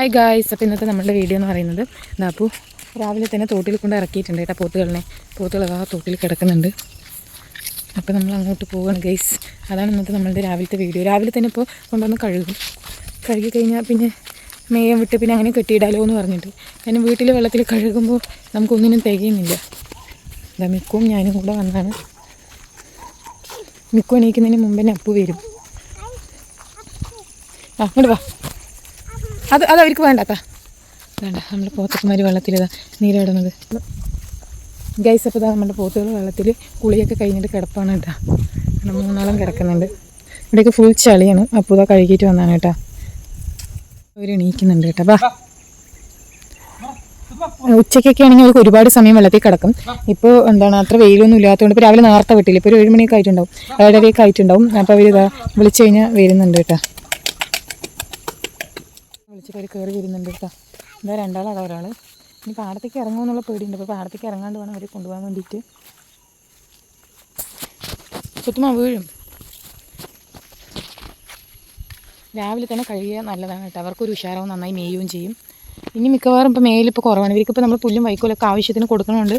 Hi guys അപ്പോൾ ഇന്നത്തെ നമ്മുടെ വീഡിയോ എന്ന് പറയുന്നത് ദാപ്പു രാവിലെ തന്നെ തോട്ടിൽ കൊണ്ട് ഇറക്കിയിട്ടുണ്ട് കേട്ടോ പോത്തുകളിനെ പോത്തുകൾ ആ തോട്ടിൽ കിടക്കുന്നുണ്ട്. അപ്പോൾ നമ്മൾ അങ്ങോട്ട് പോവുകയാണ് ഗൈസ് അതാണ് ഇന്നത്തെ നമ്മളുടെ രാവിലത്തെ വീഡിയോ രാവിലെ തന്നെ ഇപ്പോൾ കൊണ്ടുവന്ന് കഴുകും. കഴുകി കഴിഞ്ഞാൽ പിന്നെ മേയം വിട്ട് പിന്നെ അങ്ങനെ കെട്ടിയിടാലോ എന്ന് പറഞ്ഞിട്ട്. കാരണം വീട്ടിൽ വെള്ളത്തിൽ കഴുകുമ്പോൾ നമുക്കൊന്നിനും തികയുന്നില്ല. ഇതാ മിക്കും ഞാനും കൂടെ വന്നാണ്. മിക്കു എണീക്കുന്നതിന് മുമ്പ് തന്നെ അപ്പു വരും. ആ അങ്ങോട്ട് വാ. അത് അത് അവർക്ക് വേണ്ടാത്ത. വേണ്ട നമ്മൾ പോത്തക്കന്മാർ വെള്ളത്തിൽ ഇതാ നീരിടുന്നത് ഗൈസ് അപ്പോൾ ഇതാ നമ്മുടെ പോത്തുകൾ വെള്ളത്തിൽ കുളിയൊക്കെ കഴിഞ്ഞിട്ട് കിടപ്പാണ് കേട്ടോ. മൂന്നാളും കിടക്കുന്നുണ്ട്. ഇവിടെയൊക്കെ ഫുൾ ചളിയാണ്. അപ്പോൾ ഇതാ കഴുകിയിട്ട് വന്നാണ് കേട്ടോ. അവർ എണീക്കുന്നുണ്ട് കേട്ടോ. ബാ ഉച്ചയ്ക്കൊക്കെ ആണെങ്കിൽ അവർക്ക് ഒരുപാട് സമയം വെള്ളത്തിൽ കിടക്കും. ഇപ്പോൾ എന്താണ് അത്ര വെയിലൊന്നും ഇല്ലാത്തതുകൊണ്ട് ഇപ്പോൾ രാവിലെ നേരത്തെ വിട്ടില്ല. ഇപ്പോൾ ഒരു ഏഴ് മണിയൊക്കെ ആയിട്ടുണ്ടാവും. ഏഴരയൊക്കെ ആയിട്ടുണ്ടാവും. അപ്പോൾ അവർ വിളിച്ചു കഴിഞ്ഞാൽ വരുന്നുണ്ട് കേട്ടോ. വിളിച്ചിട്ട് അവർ കയറി വരുന്നുണ്ട് കേട്ടോ. എന്താ രണ്ടാളാണ് ഒരാൾ ഇനി പാടത്തേക്ക് ഇറങ്ങുമെന്നുള്ള പേടിയുണ്ട്. അപ്പോൾ പാടത്തേക്ക് ഇറങ്ങാണ്ട് വേണം അവരെ കൊണ്ടുപോകാൻ വേണ്ടിയിട്ട്. ചുറ്റുമാ വീഴും. രാവിലെ തന്നെ കഴുകിയാൽ നല്ലതാണ് കേട്ടോ. അവർക്കൊരു ഉഷാറാവും നന്നായി മേയുകയും ചെയ്യും. ഇനി മിക്കവാറും ഇപ്പോൾ മേയിലിപ്പോൾ കുറവാണ്. ഇവർക്കിപ്പോൾ നമ്മൾ പുല്ലും വൈക്കോലൊക്കെ ആവശ്യത്തിന് കൊടുക്കണമുണ്ട്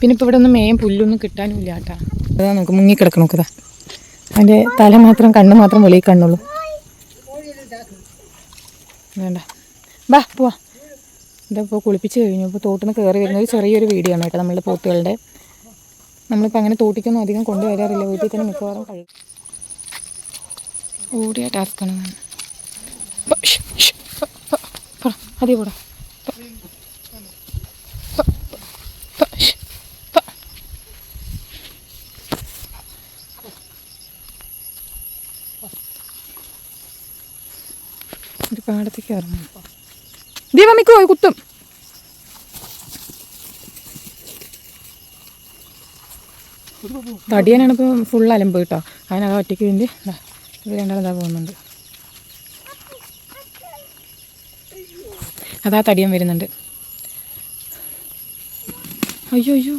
പിന്നെ ഇപ്പോൾ ഇവിടെ ഒന്നും മേയും പുല്ലൊന്നും കിട്ടാനും ഇല്ല കേട്ടോ. അതാ നമുക്ക് മുങ്ങി മുങ്ങിക്കിടക്കണം നോക്കതാ അതിന്റെ തല മാത്രം കണ്ണ് മാത്രം വെളിയിൽ കണ്ണുള്ളൂ വേണ്ട. ബാ പോവാ. ഇതിപ്പോൾ കുളിപ്പിച്ച് കഴിഞ്ഞു. ഇപ്പോൾ തോട്ടിൽ നിന്ന് കയറി വരുന്ന ഒരു ചെറിയൊരു വീഡിയോ ആണ് കേട്ടോ നമ്മളുടെ പോത്തുകളുടെ നമ്മളിപ്പോൾ അങ്ങനെ തോട്ടിക്കൊന്നും അധികം കൊണ്ടുവരാറില്ല. വീട്ടിൽ തന്നെ മിക്കവാറും കഴിയും ഓടിയ ടാസ്ക്കാണ് അതേ കൂടെ ഒരു പാടത്തേക്ക് ഇറങ്ങും ദീപമിക്കോ കുത്തും. തടിയനാണ് ഇപ്പോൾ ഫുൾ അലമ്പ് കേട്ടോ. അതിനകം ഒറ്റയ്ക്ക് വേണ്ടി രണ്ടാളും ഇതാ പോകുന്നുണ്ട്. അതാ തടിയൻ വരുന്നുണ്ട്. അയ്യോ അയ്യോ.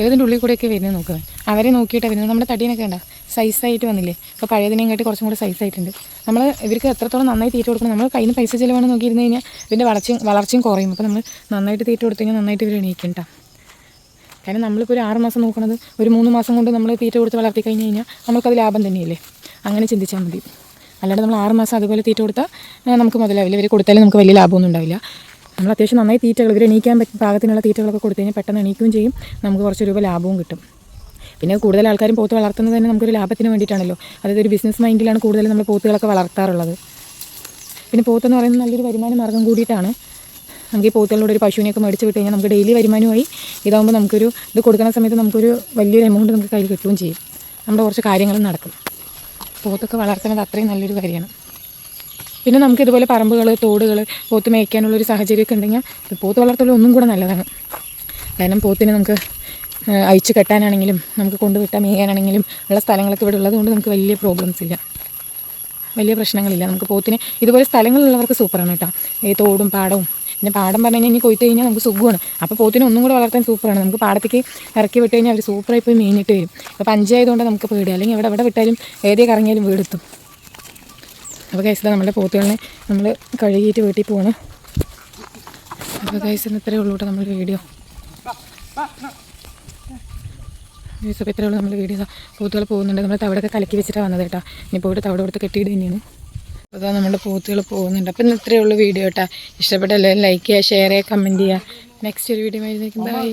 ഏതിന്റെ ഉള്ളിൽ കൂടെയൊക്കെ വരുന്നത് നോക്കുക അവരെ നോക്കിയിട്ടാണ് വരുന്നത്. നമ്മുടെ തടിയനൊക്കെ ഉണ്ടോ സൈസായിട്ട് വന്നില്ലേ? അപ്പോൾ പഴയതിനെയും കുറച്ചും കൂടെ സൈസായിട്ടുണ്ട്. നമ്മൾ ഇവർക്ക് എത്രത്തോളം നന്നായി തീറ്റ കൊടുക്കണം നമ്മൾ കയ്യിൽ പൈസ ചിലവാണ് നോക്കിയിരുന്നു കഴിഞ്ഞാൽ ഇതിന്റെ വളർച്ചയും വളർച്ചയും കുറയും. അപ്പോൾ നമ്മൾ നന്നായിട്ട് തീറ്റ കൊടുത്തു കഴിഞ്ഞാൽ നന്നായിട്ട് ഇവർ എണീക്കും കേട്ടോ കാരണം നമ്മളിപ്പോൾ ഒരു ആറ് മാസം നോക്കണത് ഒരു മൂന്ന് മാസം കൊണ്ട് നമ്മൾ തീറ്റ കൊടുത്ത് വളർത്തി കഴിഞ്ഞ് കഴിഞ്ഞാൽ നമുക്കത് ലാഭം തന്നെയല്ലേ? അങ്ങനെ ചിന്തിച്ചാൽ മതി. അല്ലാണ്ട് നമ്മൾ ആറ് മാസം അതുപോലെ തീറ്റ കൊടുത്താൽ നമുക്ക് മുതലാവില്ല. ഇവർ കൊടുത്താലും നമുക്ക് വലിയ ലാഭമൊന്നും ഉണ്ടാവില്ല. നമ്മൾ അത്യാവശ്യം നന്നായി തീറ്റകൾ ഇവർ എണീക്കാൻ പറ്റും പാകത്തിനുള്ള തീറ്റകളൊക്കെ കൊടുത്തു കഴിഞ്ഞാൽ പെട്ടെന്ന് എണീക്കുകയും ചെയ്യും. നമുക്ക് കുറച്ച് രൂപ ലാഭവും കിട്ടും. പിന്നെ കൂടുതൽ ആൾക്കാരും പോത്ത് വളർത്തുന്നത് തന്നെ നമുക്കൊരു ലാഭത്തിന് വേണ്ടിയിട്ടാണല്ലോ. അതായത് ഒരു ബിസിനസ് മൈൻഡിലാണ് കൂടുതൽ നമ്മൾ പോത്തുകളൊക്കെ വളർത്താറുള്ളത്. പിന്നെ പോത്ത് എന്ന് പറയുന്നത് നല്ലൊരു വരുമാന മാർഗം കൂടിയിട്ടാണ്. നമുക്ക് ഈ പോത്തുകളുടെ ഒരു പശുവിനെയൊക്കെ മേടിച്ച് വിട്ട് കഴിഞ്ഞാൽ നമുക്ക് ഡെയിലി വരുമാനമായി ഇതാകുമ്പോൾ നമുക്കൊരു ഇത് കൊടുക്കുന്ന സമയത്ത് നമുക്കൊരു വലിയൊരു എമൗണ്ട് നമുക്ക് കയ്യിൽ കിട്ടുകയും ചെയ്യും. നമ്മുടെ കുറച്ച് കാര്യങ്ങളും നടക്കും. പോത്തൊക്കെ വളർത്തുന്നത് അത്രയും നല്ലൊരു കാര്യമാണ്. പിന്നെ നമുക്ക് ഇതുപോലെ പറമ്പുകൾ തോടുകൾ പോത്ത് മേയ്ക്കാനുള്ളൊരു സാഹചര്യമൊക്കെ ഉണ്ടെങ്കിൽ പോത്ത് വളർത്തൽ ഒന്നും കൂടെ നല്ലതാണ്. കാരണം പോത്തിനെ നമുക്ക് അഴിച്ച് കെട്ടാനാണെങ്കിലും നമുക്ക് കൊണ്ടുവിട്ടാൽ മേയാനാണെങ്കിലും ഉള്ള സ്ഥലങ്ങളൊക്കെ ഇവിടെ ഉള്ളതുകൊണ്ട് നമുക്ക് വലിയ പ്രോബ്ലംസ് ഇല്ല. വലിയ പ്രശ്നങ്ങളില്ല. നമുക്ക് പോത്തിന് ഇതുപോലെ സ്ഥലങ്ങളുള്ളവർക്ക് സൂപ്പറാണ് കേട്ടോ. ഈ തോടും പാടവും. പിന്നെ പാടം പറഞ്ഞു കഴിഞ്ഞാൽ ഇനി കൊയ്ത്ത് കഴിഞ്ഞാൽ നമുക്ക് സുഖമാണ്. അപ്പോൾ പോത്തിന് ഒന്നും കൂടെ വളർത്താൻ സൂപ്പറാണ്. നമുക്ക് പാടത്തേക്ക് ഇറക്കി വിട്ട് കഴിഞ്ഞാൽ അവർ സൂപ്പറായി പോയി മീനിട്ട് വരും. ഇപ്പോൾ പഞ്ചായതുകൊണ്ട് നമുക്ക് പേടി അല്ലെങ്കിൽ എവിടെ എവിടെ വിട്ടാലും ഏതേ കറങ്ങിയാലും വീടെത്തും. അപ്പോൾ കൈസ നമ്മുടെ പോത്തുകളിനെ നമ്മൾ കഴുകിയിട്ട് വീട്ടിൽ പോകണം അപ്പോൾ കൈസ ഇത്രയേ ഉള്ളൂ കേട്ടോ നമ്മുടെ വീഡിയോ ഗൈസ് അപ്പോൾ നമ്മൾ വീഡിയോ പൂത്തുകൾ പോകുന്നുണ്ട്. നമ്മൾ തവിടൊക്കെ കലക്കി വെച്ചിട്ടാണ് വന്നത് കേട്ടോ. ഇനി പോയിട്ട് തവിടെ കൊടുത്ത് കെട്ടിയിട്ട് തന്നെയാണ്. അപ്പോൾ അതാ നമ്മുടെ പൂത്തുകൾ പോകുന്നുണ്ട്. അപ്പം ഇന്ന് ഇത്രയേ ഉള്ളൂ വീഡിയോ കേട്ടോ. ഇഷ്ടപ്പെട്ട എല്ലാവരും ലൈക്ക് ചെയ്യുക ഷെയർ ചെയ്യുക കമന്റ് ചെയ്യുക. നെക്സ്റ്റ് ഒരു വീഡിയോ ബൈ